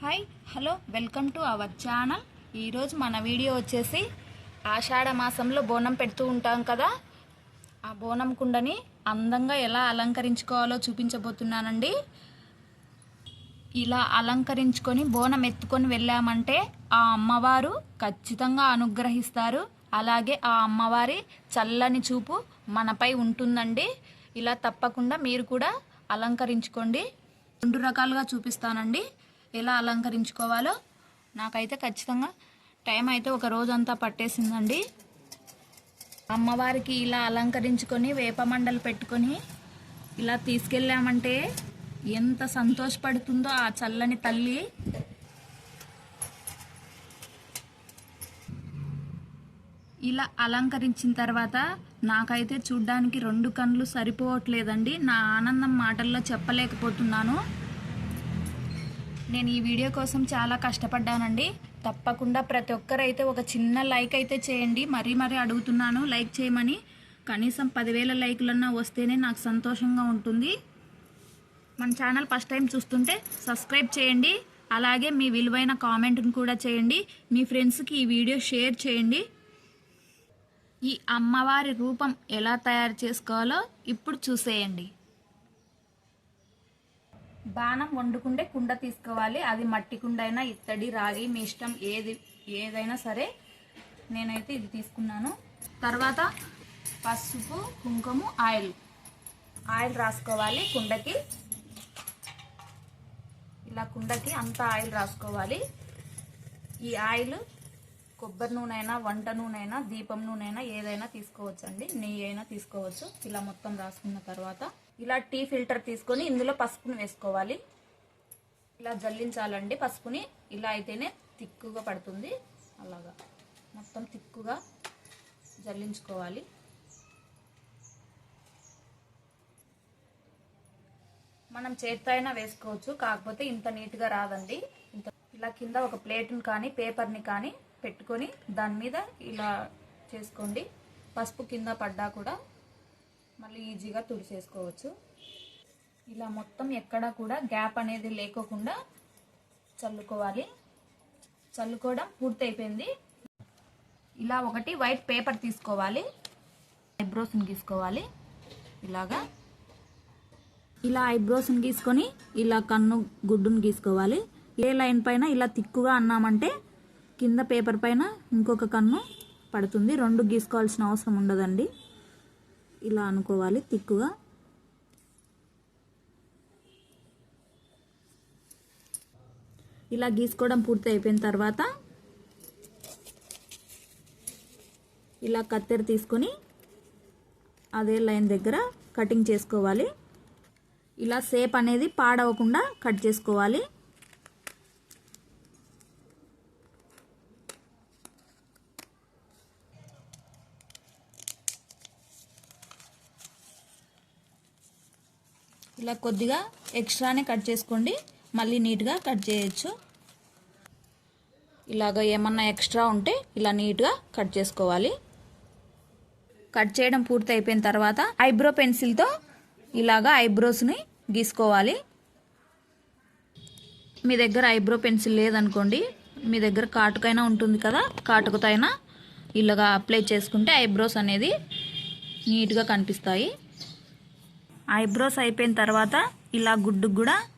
Hi hello welcome to our channel. ఈరోజు మన video వచ్చేసి ఆషాఢ మాసంలో బోనం పెడుతూ ఉంటాం కదా. ఆ బోనం కుండని అందంగా ఎలా అలంకరించుకోవాలో చూపించబోతున్నానండి. ఇలా అలంకరించుకొని బోనం ఎత్తుకొని వెళ్ళామంటే ఆ అమ్మవారు ఖచ్చితంగా అనుగ్రహిస్తారు. అలాగే ఆ అమ్మవారి చల్లని చూపు మనపై ఉంటుందండి. ఇలా తప్పకుండా మీరు కూడా అలంకరించుకోండి. రెండు రకాలుగా చూపిస్తానండి. ఎలా అలంకరించుకోవాలో నాకైతే ఖచ్చితంగా టైం అయితే ఒక రోజంతా పట్టేసిందండి. అమ్మవారికి ఇలా అలంకరించుకొని వేపమండలు పెట్టుకొని ఇలా తీసుకెళ్ళామంటే ఎంత సంతోషపడుతుందో ఆ చల్లని తల్లి. ఇలా అలంకరించిన తర్వాత నాకైతే చూడ్డానికి రెండు కళ్ళు సరిపోవట్లేదండి. నా ఆనందం మాటల్లో చెప్పలేకపోతున్నాను. నేను ఈ వీడియో కోసం చాలా కష్టపడ్డానండి. తప్పకుండా ప్రతి ఒక్కరైతే ఒక చిన్న లైక్ అయితే చేయండి. మరీ మరీ అడుగుతున్నాను లైక్ చేయమని. కనీసం పదివేల లైకులన్నా వస్తేనే నాకు సంతోషంగా ఉంటుంది. మన ఛానల్ ఫస్ట్ టైం చూస్తుంటే సబ్స్క్రైబ్ చేయండి. అలాగే మీ విలువైన కామెంట్ని కూడా చేయండి. మీ ఫ్రెండ్స్కి ఈ వీడియో షేర్ చేయండి. ఈ అమ్మవారి రూపం ఎలా తయారు చేసుకోవాలో ఇప్పుడు చూసేయండి. బాణం వండుకుంటే కుండ తీసుకోవాలి. అది మట్టి కుండ అయినా ఇత్తడి రాగి మీ ఇష్టం ఏది ఏదైనా సరే నేనైతే ఇది తీసుకున్నాను. తర్వాత పసుపు కుంకుమ ఆయిల్. ఆయిల్ రాసుకోవాలి కుండకి. ఇలా కుండకి అంత ఆయిల్ రాసుకోవాలి. ఈ ఆయిల్ కొబ్బరి నూనె అయినా వంట నూనె అయినా దీపం నూనె అయినా ఏదైనా తీసుకోవచ్చండి. నెయ్యి అయినా తీసుకోవచ్చు. ఇలా మొత్తం రాసుకున్న తర్వాత ఇలా టీ ఫిల్టర్ తీసుకొని ఇందులో పసుపుని వేసుకోవాలి. ఇలా జల్లించాలండి పసుపుని. ఇలా అయితేనే తిక్కుగా పడుతుంది. అలాగా. మొత్తం తిక్కుగా జల్లించుకోవాలి. మనం చేత్తో అయినా వేసుకోవచ్చు కాకపోతే ఇంత నీట్గా రాదండి. ఇంత ఇలా కింద ఒక ప్లేట్ని కానీ పేపర్ని కానీ పెట్టుకొని దాని మీద ఇలా చేసుకోండి. పసుపు కింద పడ్డా కూడా మళ్ళీ ఈజీగా తుడిచేసుకోవచ్చు. ఇలా మొత్తం ఎక్కడా కూడా గ్యాప్ అనేది లేకోకుండా చల్లుకోవాలి. చల్లుకోవడం పూర్తయిపోయింది. ఇలా ఒకటి వైట్ పేపర్ తీసుకోవాలి. ఐబ్రోస్ని గీసుకోవాలి. ఇలాగా. ఇలా ఐబ్రోస్ని గీసుకొని ఇలా కన్ను గుడ్డును గీసుకోవాలి. ఏ లైన్ పైన ఇలా తిక్కుగా అన్నామంటే కింద పేపర్ పైన ఇంకొక కన్ను పడుతుంది. రెండు గీసుకోవాల్సిన అవసరం ఉండదండి. ఇలా అనుకోవాలి తిక్కుగా. ఇలా గీసుకోవడం పూర్తి అయిపోయిన తర్వాత ఇలా కత్తెర తీసుకొని అదే లైన్ దగ్గర కటింగ్ చేసుకోవాలి. ఇలా సేప్ అనేది పాడవకుండా కట్ చేసుకోవాలి. ఇలా కొద్దిగా ఎక్స్ట్రానే కట్ చేసుకోండి. మళ్ళీ నీట్గా కట్ చేయొచ్చు. ఇలాగ ఏమన్నా ఎక్స్ట్రా ఉంటే ఇలా నీట్గా కట్ చేసుకోవాలి. కట్ చేయడం పూర్తి అయిపోయిన తర్వాత ఐబ్రో పెన్సిల్తో ఇలాగా ఐబ్రోస్ని గీసుకోవాలి. మీ దగ్గర ఐబ్రో పెన్సిల్ లేదనుకోండి మీ దగ్గర కాటుకైనా ఉంటుంది కదా కాటుకతో అయినా ఇలాగా అప్లై చేసుకుంటే ఐబ్రోస్ అనేది నీట్గా కనిపిస్తాయి. ఐబ్రోస్ అయిపోయిన తర్వాత ఇలా గుడ్డు కూడా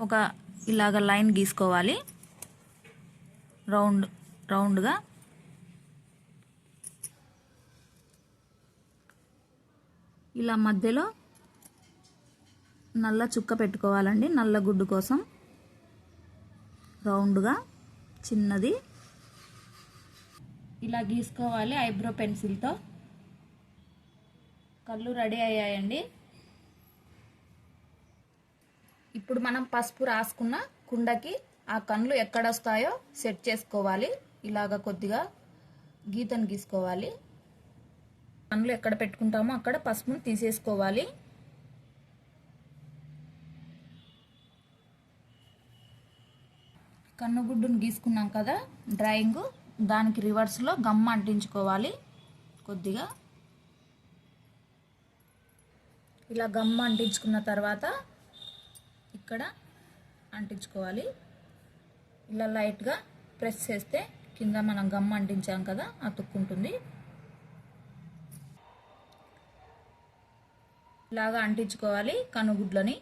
ఒక ఇలాగ లైన్ గీసుకోవాలి. రౌండ్ రౌండ్గా. ఇలా మధ్యలో నల్ల చుక్క పెట్టుకోవాలండి నల్ల గుడ్డు కోసం. రౌండ్గా చిన్నది. ఇలా గీసుకోవాలి ఐబ్రో పెన్సిల్తో. కళ్ళు రెడీ అయ్యాయండి. ఇప్పుడు మనం పసుపు రాసుకున్న కుండకి ఆ కళ్ళు ఎక్కడ వస్తాయో సెట్ చేసుకోవాలి. ఇలాగ కొద్దిగా గీతను గీసుకోవాలి. కళ్ళు ఎక్కడ పెట్టుకుంటామో అక్కడ పసుపును తీసేసుకోవాలి. కన్నుగుడ్డును గీసుకున్నాం కదా డ్రాయింగ్. దానికి రివర్స్లో గమ్ అంటించుకోవాలి కొద్దిగా. ఇలా గమ్ అంటించుకున్న తర్వాత ఇక్కడ అంటించుకోవాలి. ఇలా లైట్గా ప్రెస్ చేస్తే కింద మనం గమ్ అంటించాం కదా అతుక్కుంటుంది ఇలాగా అంటించుకోవాలి కనుగుడ్లని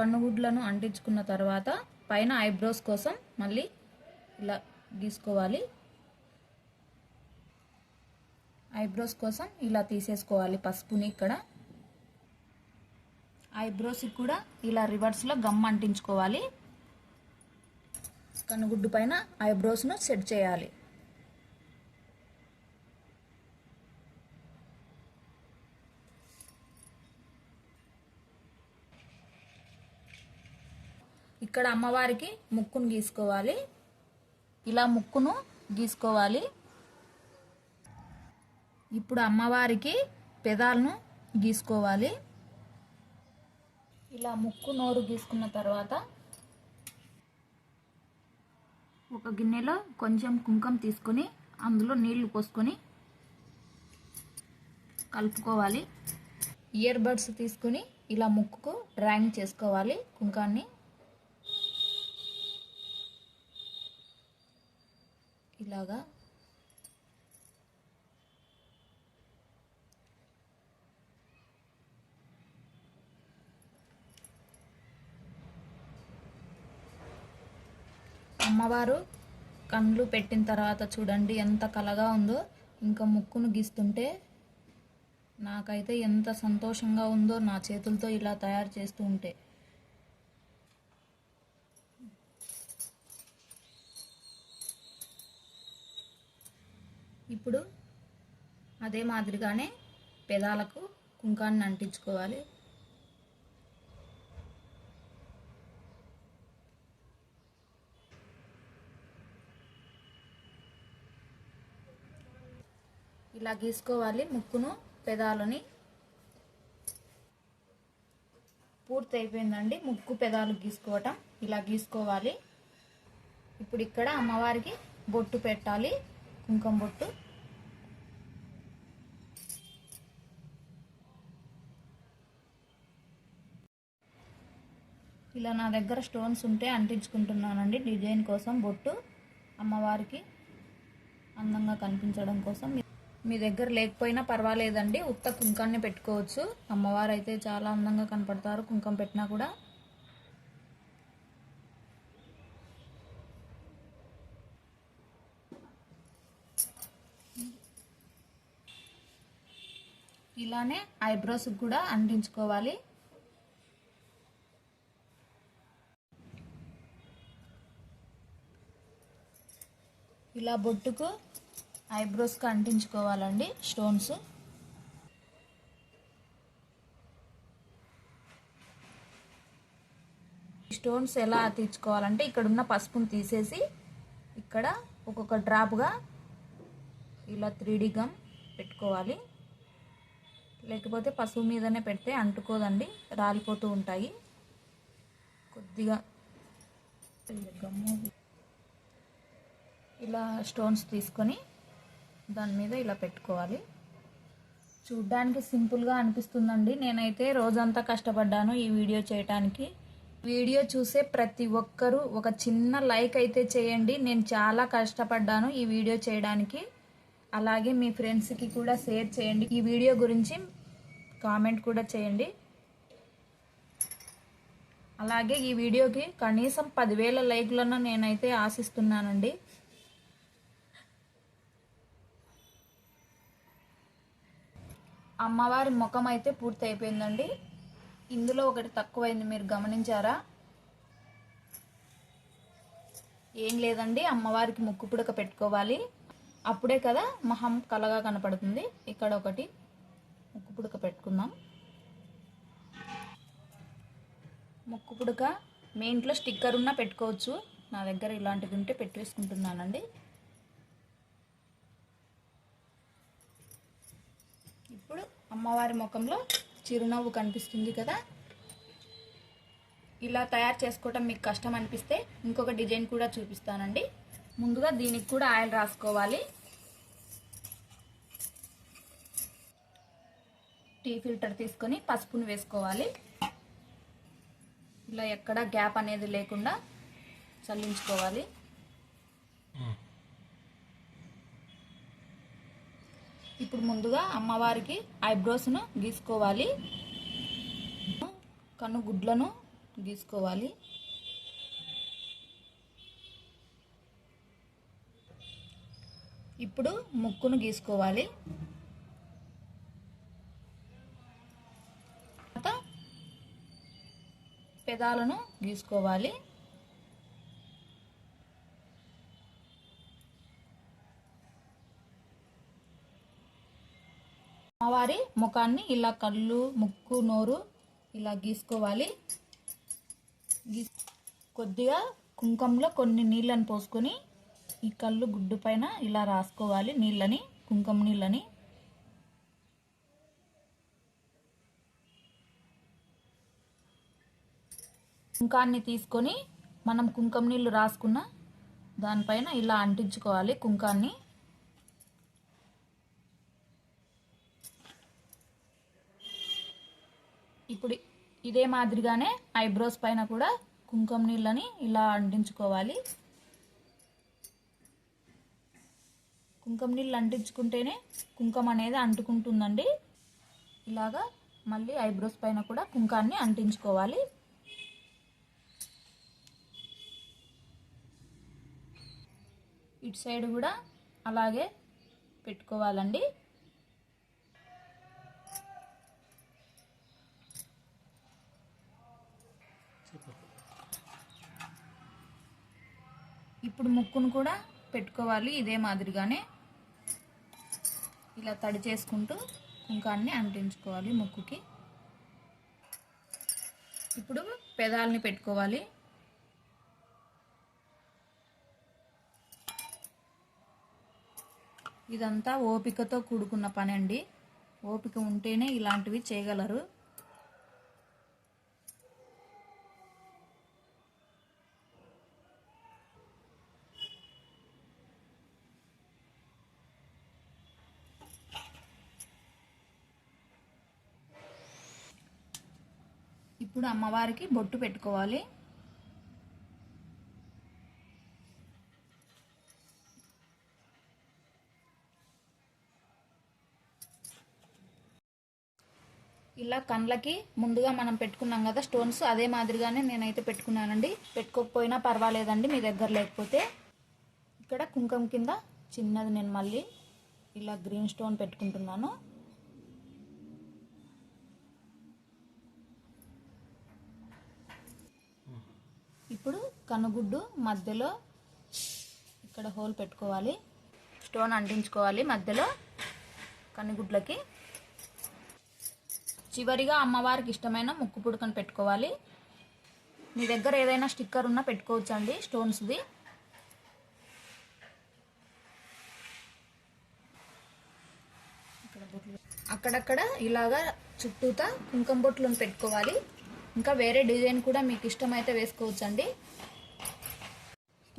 కన్నుగుడ్లను అంటించుకున్న తర్వాత పైన ఐబ్రోస్ కోసం మళ్ళీ ఇలా గీసుకోవాలి. ఐబ్రోస్ కోసం ఇలా తీసేసుకోవాలి పసుపుని ఇక్కడ. ఐబ్రోస్కి కూడా ఇలా రివర్స్లో గమ్ అంటించుకోవాలి. కనుగుడ్డు పైన ఐబ్రోస్ను సెట్ చేయాలి. ఇక్కడ అమ్మవారికి ముక్కును గీసుకోవాలి. ఇలా ముక్కును గీసుకోవాలి. ఇప్పుడు అమ్మవారికి పెదాలను గీసుకోవాలి. ఇలా ముక్కు నోరు గీసుకున్న తర్వాత ఒక గిన్నెలో కొంచెం కుంకం తీసుకొని అందులో నీళ్ళు పోసుకొని కలుపుకోవాలి. ఇయర్ బడ్స్ తీసుకొని ఇలా ముక్కుకు డ్రాయింగ్ చేసుకోవాలి కుంకాన్ని. ఇలాగా అమ్మవారు కళ్ళు పెట్టిన తర్వాత చూడండి ఎంత కలగా ఉందో. ఇంకా ముక్కును గీస్తుంటే నాకైతే ఎంత సంతోషంగా ఉందో నా చేతులతో ఇలా తయారు చేస్తూ ఉంటే. ఇప్పుడు అదే మాదిరిగానే పెదాలకు కుంకాన్ని అంటించుకోవాలి. ఇలా గీసుకోవాలి ముక్కును పెదాలని. పూర్తి అయిపోయిందండి ముక్కు పెదాలు గీసుకోవటం ఇలా గీసుకోవాలి. ఇప్పుడు ఇక్కడ అమ్మవారికి బొట్టు పెట్టాలి. కుంకుమ బొట్టు. ఇలా నా దగ్గర స్టోన్స్ ఉంటే అంటించుకుంటున్నానండి. డిజైన్ కోసం బొట్టు అమ్మవారికి అందంగా కనిపించడం కోసం. మీ దగ్గర లేకపోయినా పర్వాలేదండి. ఉత్త కుంకాన్ని పెట్టుకోవచ్చు. అమ్మవారు అయితే చాలా అందంగా కనపడతారు. కుంకం పెట్టినా కూడా. ఇలానే ఐబ్రోస్ కూడా అంటించుకోవాలి. ఇలా బొట్టుకు ఐబ్రోస్కి అంటించుకోవాలండి స్టోన్స్. స్టోన్స్ ఎలా అతికించుకోవాలంటే ఇక్కడ ఉన్న పసుపుని తీసేసి ఇక్కడ ఒక్కొక్క డ్రాప్గా ఇలా త్రీ గమ్ పెట్టుకోవాలి. లేకపోతే పసుపు మీదనే పెడితే అంటుకోదండి రాలిపోతూ ఉంటాయి. కొద్దిగా గమ్ము ఇలా స్టోన్స్ తీసుకొని దాని మీద ఇలా పెట్టుకోవాలి. చూడ్డానికి సింపుల్గా అనిపిస్తుందండి. నేనైతే రోజంతా కష్టపడ్డాను ఈ వీడియో చేయటానికి. వీడియో చూసే ప్రతి ఒక్కరూ ఒక చిన్న లైక్ అయితే చేయండి. నేను చాలా కష్టపడ్డాను ఈ వీడియో చేయడానికి. అలాగే మీ ఫ్రెండ్స్కి కూడా షేర్ చేయండి. ఈ వీడియో గురించి కామెంట్ కూడా చేయండి. అలాగే ఈ వీడియోకి కనీసం పదివేల లైక్లను నేనైతే ఆశిస్తున్నానండి. అమ్మవారి ముఖం అయితే పూర్తి అయిపోయిందండి ఇందులో ఒకటి తక్కువైంది మీరు గమనించారా? ఏం లేదండి అమ్మవారికి ముక్కు పుడక పెట్టుకోవాలి. అప్పుడే కదా మహం కలగా కనపడుతుంది. ఇక్కడ ఒకటి ముక్కు పుడక పెట్టుకుందాం. ముక్కు పుడక మీ ఇంట్లో స్టిక్కర్ ఉన్నా పెట్టుకోవచ్చు. నా దగ్గర ఇలాంటిది ఉంటే పెట్టేసుకుంటున్నానండి ఇప్పుడు అమ్మవారి ముఖంలో చిరునవ్వు కనిపిస్తుంది కదా. ఇలా తయారు చేసుకోవటం మీకు కష్టం అనిపిస్తే ఇంకొక డిజైన్ కూడా చూపిస్తానండి. ముందుగా దీనికి కూడా ఆయిల్ రాసుకోవాలి. టీ ఫిల్టర్ తీసుకొని పసుపును వేసుకోవాలి. ఇలా ఎక్కడ గ్యాప్ అనేది లేకుండా చల్లించుకోవాలి. ఇప్పుడు ముందుగా అమ్మవారికి ఐబ్రోస్ను గీసుకోవాలి. కన్ను గుడ్లను గీసుకోవాలి. ఇప్పుడు ముక్కును గీసుకోవాలి. తర్వాత పెదాలను గీసుకోవాలి. అమ్మవారి ముఖాన్ని ఇలా కళ్ళు ముక్కు నోరు ఇలా గీసుకోవాలి. గీ కొద్దిగా కుంకంలో కొన్ని నీళ్ళని పోసుకొని ఈ కళ్ళు గుడ్డు పైన ఇలా రాసుకోవాలి నీళ్ళని కుంకుమ నీళ్ళని. కుంకాన్ని తీసుకొని మనం కుంకుమ నీళ్ళు రాసుకున్న దానిపైన ఇలా అంటించుకోవాలి కుంకాన్ని. ఇప్పుడు ఇదే మాదిరిగానే ఐబ్రోస్ పైన కూడా కుంకుమ నీళ్ళని ఇలా అంటించుకోవాలి. కుంకుమ నీళ్ళు అంటించుకుంటేనే కుంకుమ అనేది అంటుకుంటుందండి. ఇలాగా మళ్ళీ ఐబ్రోస్ పైన కూడా కుంకాన్ని అంటించుకోవాలి. ఇటు సైడ్ కూడా అలాగే పెట్టుకోవాలండి. ఇప్పుడు ముక్కును కూడా పెట్టుకోవాలి ఇదే మాదిరిగానే. ఇలా తడి చేసుకుంటూ కుంకాన్ని అంటించుకోవాలి ముక్కుకి. ఇప్పుడు పెదాలని పెట్టుకోవాలి. ఇదంతా ఓపికతో కూడుకున్న పని అండి ఓపిక ఉంటేనే ఇలాంటివి చేయగలరు. ఇప్పుడు అమ్మవారికి బొట్టు పెట్టుకోవాలి. ఇలా కండ్లకి ముందుగా మనం పెట్టుకున్నాం కదా స్టోన్స్ అదే మాదిరిగానే నేనైతే పెట్టుకున్నానండి. పెట్టుకోకపోయినా పర్వాలేదండి మీ దగ్గర లేకపోతే. ఇక్కడ కుంకుమ కింద చిన్నది నేను మళ్ళీ ఇలా గ్రీన్ స్టోన్ పెట్టుకుంటున్నాను ఇప్పుడు కనుగుడ్డు మధ్యలో ఇక్కడ హోల్ పెట్టుకోవాలి. స్టోన్ అంటించుకోవాలి మధ్యలో కనుగుడ్లకి. చివరిగా అమ్మవారికి ఇష్టమైన ముక్కు పుడకను పెట్టుకోవాలి. మీ దగ్గర ఏదైనా స్టిక్కర్ ఉన్నా పెట్టుకోవచ్చండి స్టోన్స్ది. అక్కడక్కడ ఇలాగా చుట్టూతా కుంకుమ బొట్లను పెట్టుకోవాలి. ఇంకా వేరే డిజైన్ కూడా మీకు ఇష్టమైతే వేసుకోవచ్చండి.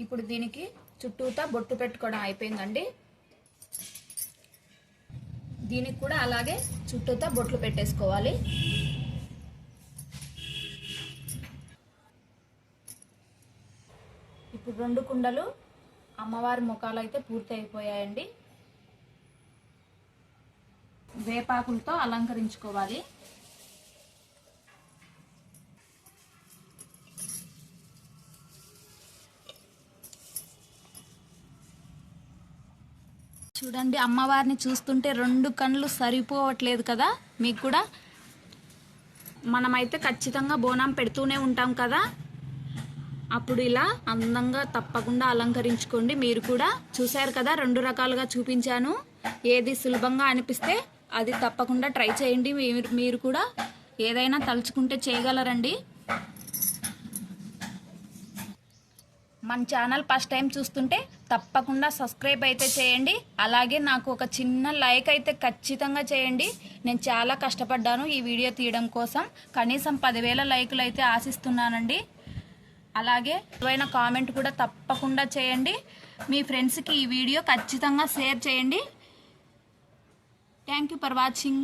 ఇప్పుడు దీనికి చుట్టూతా బొట్టు పెట్టుకోవడం అయిపోయిందండి. దీనికి కూడా అలాగే చుట్టూతా బొట్లు పెట్టేసుకోవాలి. ఇప్పుడు రెండు కుండలు అమ్మవారి ముఖాలు అయితే పూర్తి అయిపోయాయండి వేపాకులతో అలంకరించుకోవాలి. చూడండి అమ్మవారిని చూస్తుంటే రెండు కళ్ళు సరిపోవట్లేదు కదా? మీకు కూడా? మనమైతే ఖచ్చితంగా బోనం పెడుతూనే ఉంటాం కదా? అప్పుడు ఇలా అందంగా తప్పకుండా అలంకరించుకోండి. మీరు కూడా చూశారు కదా రెండు రకాలుగా చూపించాను. ఏది సులభంగా అనిపిస్తే అది తప్పకుండా ట్రై చేయండి. మీరు మీరు కూడా ఏదైనా తలుచుకుంటే చేయగలరండి. మన ఛానల్ ఫస్ట్ టైం చూస్తుంటే తప్పకుండా సబ్స్క్రైబ్ అయితే చేయండి. అలాగే నాకు ఒక చిన్న లైక్ అయితే ఖచ్చితంగా చేయండి. నేను చాలా కష్టపడ్డాను ఈ వీడియో తీయడం కోసం. కనీసం పదివేల లైకులు అయితే ఆశిస్తున్నానండి. అలాగే ఏవైనా కామెంట్ కూడా తప్పకుండా చేయండి. మీ ఫ్రెండ్స్కి ఈ వీడియో ఖచ్చితంగా షేర్ చేయండి. Thank you for watching